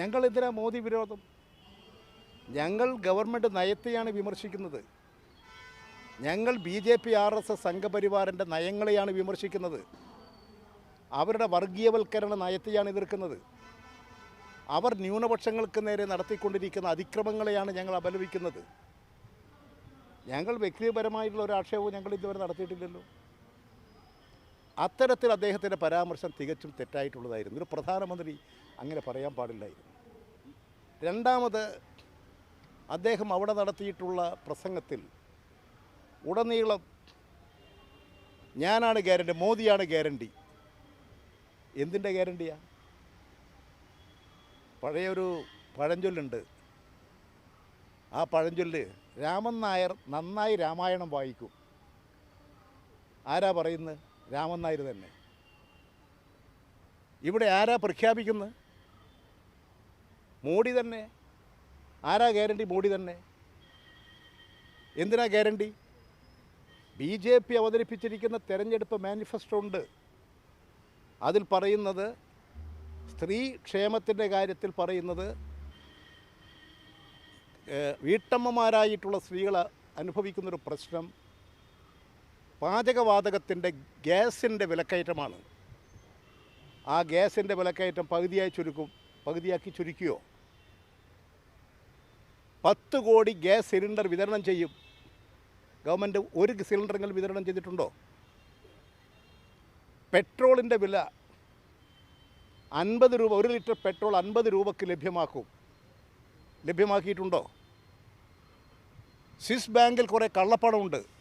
ഞങ്ങൾ മോദി വിരോധം. ഞങ്ങൾ ഗവൺമെന്റ് നയത്തെയാണ് വിമർശിക്കുന്നത്. ഞങ്ങൾ B J P R S S സംഘപരിവാറിന്റെ നയങ്ങളെയാണ് വിമർശിക്കുന്നത്. അവരുടെ വർഗീയവൽക്കരണ നയത്തെയാണ് എതിർക്കുന്നത്. അവർ ന്യൂനപക്ഷങ്ങൾക്ക് നേരെ നടത്തിക്കൊണ്ടിരിക്കുന്ന അതിക്രമങ്ങളെയാണ് ഞങ്ങൾ അപലപിക്കുന്നത്. ഞങ്ങൾ വ്യക്തിപരമായിട്ടുള്ള ഒരു ആക്ഷേപവും ഞങ്ങൾ ഇതുവരെ നടത്തിയിട്ടില്ലല്ലോ. അത്തരത്തിൽ അദ്ദേഹത്തിന്റെ പരാമർശം തികച്ചും തെറ്റായിട്ടുള്ളതായിരുന്നു. ഒരു പ്രധാനമന്ത്രി അങ്ങനെ പറയാൻ പാടില്ലായിരുന്നു. രണ്ടാമത് അദ്ദേഹം അവിടെ നടത്തിയിട്ടുള്ള പ്രസംഗത്തിൽ ഉടനീളം ഞാനാണ് ഗ്യാരണ്ടി മോദിയാണ് ഗ്യാരണ്ടി. എന്തിന്റെ ഗ്യാരണ്ടിയാ? പഴയൊരു പഴഞ്ചൊല്ലുണ്ട്. ആ പഴഞ്ചൊല്ല് രാമൻ നായർ നന്നായി രാമായണം വായിക്കും. ആരാ പറയുന്നത്? രാമൻ നായർ തന്നെ. ഇവിടെ ആരാ പ്രഖ്യാപിക്കുന്നത്? മോഡി തന്നെ. ആരാ ഗ്യാരണ്ടി മോഡി തന്നെ? എന്തിനാ ഗ്യാരണ്ടി? ബി ജെ പി അവതരിപ്പിച്ചിരിക്കുന്ന തെരഞ്ഞെടുപ്പ് മാനിഫെസ്റ്റോ ഉണ്ട്. അതിൽ പറയുന്നത് സ്ത്രീ ക്ഷേമത്തിന്റെ കാര്യത്തിൽ പറയുന്നത് വീട്ടമ്മമാരായിട്ടുള്ള സ്ത്രീകൾ അനുഭവിക്കുന്നൊരു പ്രശ്നം. പാചകവാതകത്തിന്റെ ഗ്യാസിന്റെ വിലക്കയറ്റമാണ്. ആ ഗ്യാസിന്റെ വിലക്കയറ്റം പകുതിയായി ചുരുക്കും പകുതിയാക്കി ചുരുക്കിയോ? പത്ത് കോടി ഗ്യാസ് സിലിണ്ടർ വിതരണം ചെയ്യും. ഗവൺമെന്റ് ഒരു സിലിണ്ടറെങ്കിലും വിതരണം ചെയ്തിട്ടുണ്ടോ? പെട്രോളിന്റെ വില അൻപത് രൂപ ഒരു ലിറ്റർ പെട്രോൾ അൻപത് രൂപക്ക് ലഭ്യമാക്കും. ലഭ്യമാക്കിയിട്ടുണ്ടോ? സ്വിസ് ബാങ്കിൽ കുറേ കള്ളപ്പണമുണ്ട്.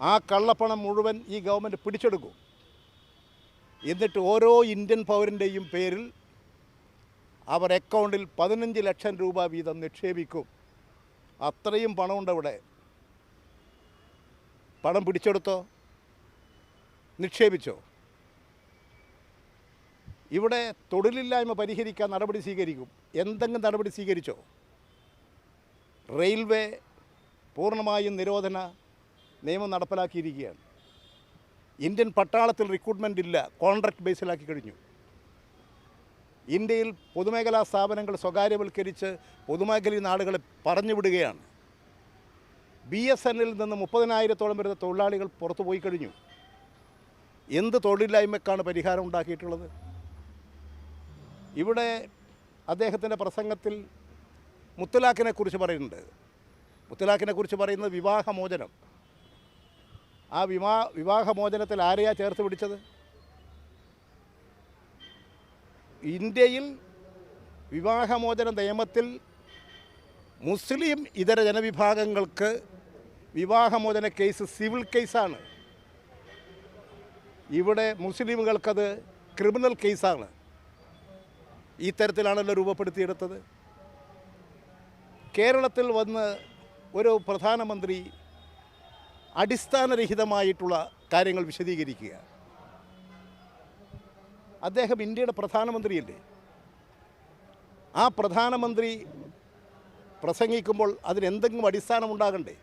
ആ കള്ളപ്പണം മുഴുവൻ ഈ ഗവൺമെന്റ് പിടിച്ചെടുക്കും. എന്നിട്ട് ഓരോ ഇന്ത്യൻ പൗരന്റെയും പേരിൽ അവർ അക്കൗണ്ടിൽ പതിനഞ്ച് ലക്ഷം രൂപ വീതം നിക്ഷേപിക്കും. അത്രയും പണമുണ്ട് അവിടെ. പണം പിടിച്ചെടുത്തോ? നിക്ഷേപിച്ചോ? ഇവിടെ തൊഴിലില്ലായ്മ പരിഹരിക്കാൻ നടപടി സ്വീകരിക്കും. എന്തെങ്കിലും നടപടി സ്വീകരിച്ചോ? റെയിൽവേ പൂർണമായും നിരോധന നിയമം നടപ്പിലാക്കിയിരിക്കുകയാണ്. ഇന്ത്യൻ പട്ടാളത്തിൽ റിക്രൂട്ട്മെന്റ് ഇല്ല കോൺട്രാക്ട് ബേസിലാക്കി കഴിഞ്ഞു. ഇന്ത്യയിൽ പൊതുമേഖലാ സ്ഥാപനങ്ങൾ സ്വകാര്യവൽക്കരിച്ച് പൊതുമേഖലയിൽ ആളുകളെ പറഞ്ഞുവിടുകയാണ് ബി എസ് എന്നിൽ നിന്ന് മുപ്പതിനായിരത്തോളം വരുന്ന തൊഴിലാളികൾ പുറത്തു പോയി കഴിഞ്ഞു. എന്ത് തൊഴിലില്ലായ്മക്കാണ് പരിഹാരം ഉണ്ടാക്കിയിട്ടുള്ളത്? ഇവിടെ അദ്ദേഹത്തിന്റെ പ്രസംഗത്തിൽ മുത്തലാഖിനെക്കുറിച്ച് പറയുന്നുണ്ട്. മുത്തലാഖിനെക്കുറിച്ച് പറയുന്നത് വിവാഹമോചനം. ആ വിവാ വിവാഹമോചനത്തിൽ ആരെയാ ചേർത്ത് പിടിച്ചത്? ഇന്ത്യയിൽ വിവാഹമോചന നിയമത്തിൽ മുസ്ലിം ഇതര ജനവിഭാഗങ്ങൾക്ക് വിവാഹമോചന കേസ് സിവിൽ കേസാണ്. ഇവിടെ മുസ്ലിമുകൾക്കത് ക്രിമിനൽ കേസാണ്. ഈ തരത്തിലാണല്ലോ രൂപപ്പെടുത്തിയെടുത്തത്. കേരളത്തിൽ വന്ന് ഒരു പ്രധാനമന്ത്രി അടിസ്ഥാനരഹിതമായിട്ടുള്ള കാര്യങ്ങൾ വിശദീകരിക്കുക. അദ്ദേഹം ഇന്ത്യയുടെ പ്രധാനമന്ത്രിയല്ലേ? ആ പ്രധാനമന്ത്രി പ്രസംഗിക്കുമ്പോൾ അതിനെന്തെങ്കിലും അടിസ്ഥാനം ഉണ്ടാകണ്ടേ